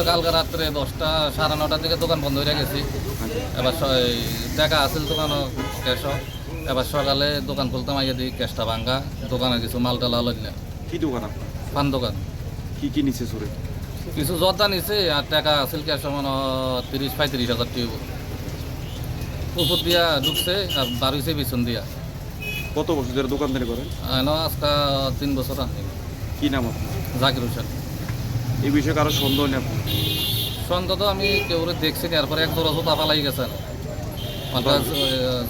তো কালকে রাত্রে দশটা সাড়ে নটার দিকে দোকান বন্ধ হয়ে গেছি। এবার টাকা আসিল দোকান ক্যাশ এবার সকালে দোকান খুলতাম আগে দিই ক্যাশটা ভাঙ্গা। দোকানে কিছু মাল টাল হলো না কি দোকান পান দোকান। কি কি নিচে চুরে কিছু জর্দা নিছে আর টাকা আসিল ক্যাশ মানে তিরিশ পঁয়ত্রিশ হাজার টিউব উপর দিয়া ঢুকছে আর বাড়িছে পিছন দিয়া। কত বছর ধরে দোকানদারি করেন? এন আজকা তিন বছর কি নাম আপনার? জাকির হোসেন। এই বিষয়ে কারও সন্দেহ নেই? সন্ধ্যা তো আমি কেউ দেখছি না এরপরে এক জোড়া জুতা পালাই গেছে।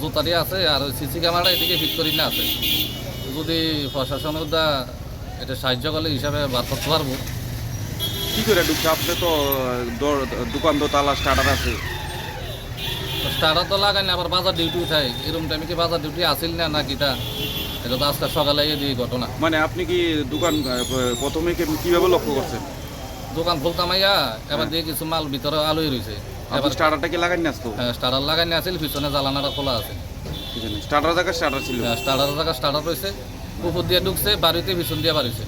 জুতা দিয়ে আছে আর সিসি ক্যামেরা এদিকে ফিট করি না আছে। যদি প্রশাসনের দা এটা সাহায্য করলে হিসাবে বার করতে পারব। কি করে ঢুকছে? আপনি তো দোকান তো তালা স্টার্টার আছে। স্টার্টার তো লাগাই না আবার বাজার ডিউটি উঠাই। এরকম টাইমে কি বাজার ডিউটি আসিল না না কিটা? এটা তো আজকে সকালে এই ঘটনা। মানে আপনি কি দোকান প্রথমে কীভাবে লক্ষ্য করছেন? দোকান খুলতাম আইয়া এবার দিয়ে কিছু মাল ভিতরে আলোই রয়েছে এবার স্টার্টারটা কি লাগান না আসতো স্টার্টার লাগাই না আসিল পিছনে জ্বালানাটা খোলা আছে। স্টার্টার জায়গায় স্টার্টার ছিল? স্টার্টার জায়গা স্টার্টার রয়েছে উপর দিয়ে ঢুকছে বাড়িতে পিছন দিয়ে বাড়িছে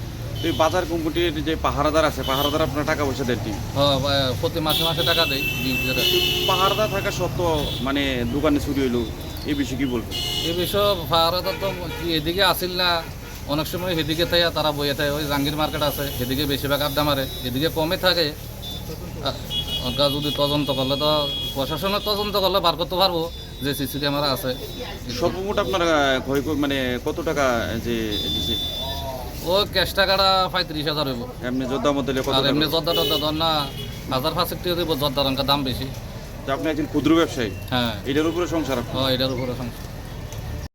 এই বাজার কমিটির যে পাহারাদার আছে পাহারাদার আপনার টাকা পয়সা দেন ঠিক প্রতি মাসে মাসে টাকা দেয় পাহারাদার থাকা সত্ত্বেও মানে দোকানে চুরি হইল এই বিষয়ে কি বলব এই বিষয়ে পাহারাদার তো এদিকে আসিল না অনেক সময় সেদিকে থাকে তারা বইয়ে থাকে ওই জাঙ্গির মার্কেট আছে এদিকে বেশিরভাগ আড্ডা মারে এদিকে কমে থাকে। যদি তদন্ত করলে তো প্রশাসনের তদন্ত করলে বার করতে পারব যে সিসি ক্যামেরা আছে। সর্বমোট আপনার মানে কত টাকা যে ও ক্যাশ টাকাটা পঁয়ত্রিশ হাজার হইব। এমনি যোদ্ধা মধ্যে আর এমনি জর্দা টর্দা ধর না হাজার পাঁচেক টাকা দিব অঙ্কের দাম বেশি। আপনি একজন ক্ষুদ্র ব্যবসায়ী? হ্যাঁ। এটার উপরে সংসার। ও এটার উপরে সংসার।